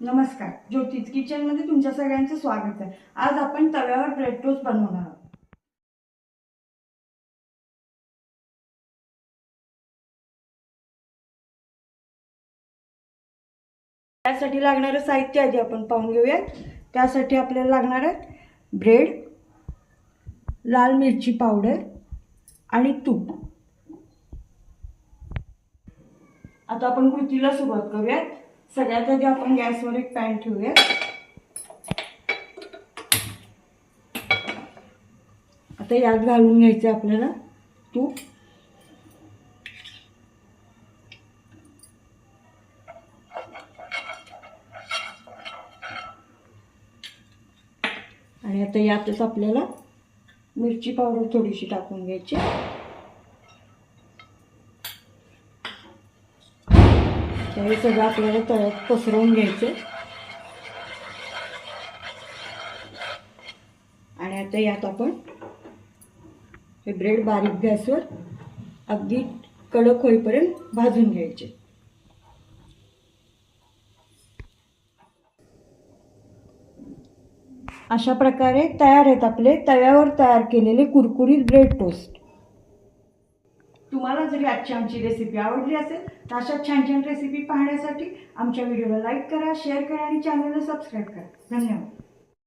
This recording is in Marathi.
नमस्कार ज्योतिष किचनमध्ये तुमच्या सगळ्यांचं स्वागत आहे. आज आपण तव्यावर ब्रेड टोस्ट बनवणार आहोत. त्यासाठी लागणारं साहित्य आधी आपण पाहून घेऊयात. त्यासाठी आपल्याला लागणार आहेत ब्रेड लाल मिरची पावडर आणि तूप. आता आपण कृतीला सुरुवात करूयात. सगळ्यात आधी आपण गॅसवर एक पॅन ठेवूया आता यात घालून घ्यायचं आपल्याला तूप. आणि आता यातच आपल्याला मिरची पावडर थोडीशी टाकून घ्यायची. तर हे सगळं आपल्याला तळ्यात पसरवून घ्यायचं आणि आता यात आपण हे ब्रेड बारीक गॅसवर अगदी कडक होईपर्यंत भाजून घ्यायचे. अशा प्रकारे तयार आहेत आपले तव्यावर तयार केलेले कुरकुरीत ब्रेड टोस्ट. तुम्हाला जरी आजची आमची रेसिपी आवडली असेल तर अशा छान छान रेसिपी पाहण्यासाठी आमच्या व्हिडिओला लाईक करा शेअर करा आणि चॅनलला सबस्क्राईब करा. धन्यवाद.